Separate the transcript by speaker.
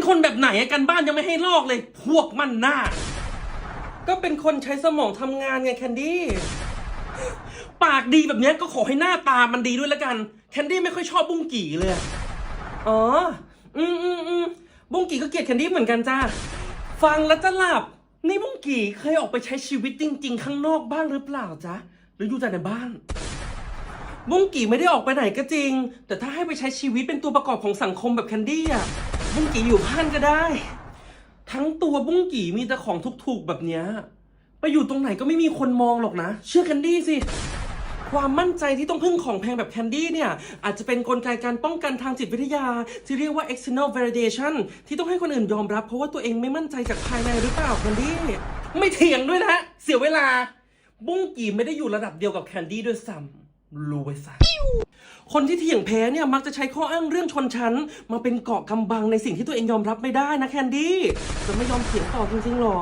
Speaker 1: เป็นคนแบบไหนอะกันบ้านยังไม่ให้ลอกเลย พวกมันหน้า ก็เป็นคนใช้สมองทำงานไงแคนดี้ ปากดีแบบเนี้ยก็ขอให้หน้าตามันดีด้วยแล้วกัน แคนดี้ไม่ค่อยชอบบุ้งกี่เลยอะอ๋อ อืมอืมอืมบุ้งกี่ก็เกลียดแคนดี้เหมือนกันจ้า ฟังแล้วจะหลับ นี่บุ้งกี่เคยออกไปใช้ชีวิตจริง ๆ ข้างนอกบ้างหรือเปล่าจ๊ะ หรืออยู่แต่ในบ้านบุ้งกี่ไม่ได้ออกไปไหนก็จริง แต่ถ้าให้ไปใช้ชีวิตเป็นตัวประกอบของสังคมแบบแคนดี้อะ บุ้งกี่อยู่บ้านก็ได้ ทั้งตัวบุ้งกี่มีแต่ของถูกๆแบบเนี้ยไปอยู่ตรงไหนก็ไม่มีคนมองหรอกนะ เชื่อแคนดี้สิ ความมั่นใจที่ต้องพึ่งของแพงแบบแคนดี้เนี่ย อาจจะเป็นกลไกการป้องกันทางจิตวิทยา ที่เรียกว่า external validation ที่ต้องให้คนอื่นยอมรับ เพราะว่าตัวเองไม่มั่นใจจากภายในหรือเปล่าแคนดี้ไม่เถียงด้วยนะ เสียเวลา บุ้งกี่ไม่ได้อยู่ระดับเดียวกับแคนดี้ด้วยซ้ำ รู้ไว้ซะคนที่เถียงแพ้เนี่ยมักจะใช้ข้ออ้างเรื่องชนชั้น มาเป็นเกาะกำบังในสิ่งที่ตัวเองยอมรับไม่ได้นะแคนดี้จะไม่ยอมเถียงต่อจริงๆหรอ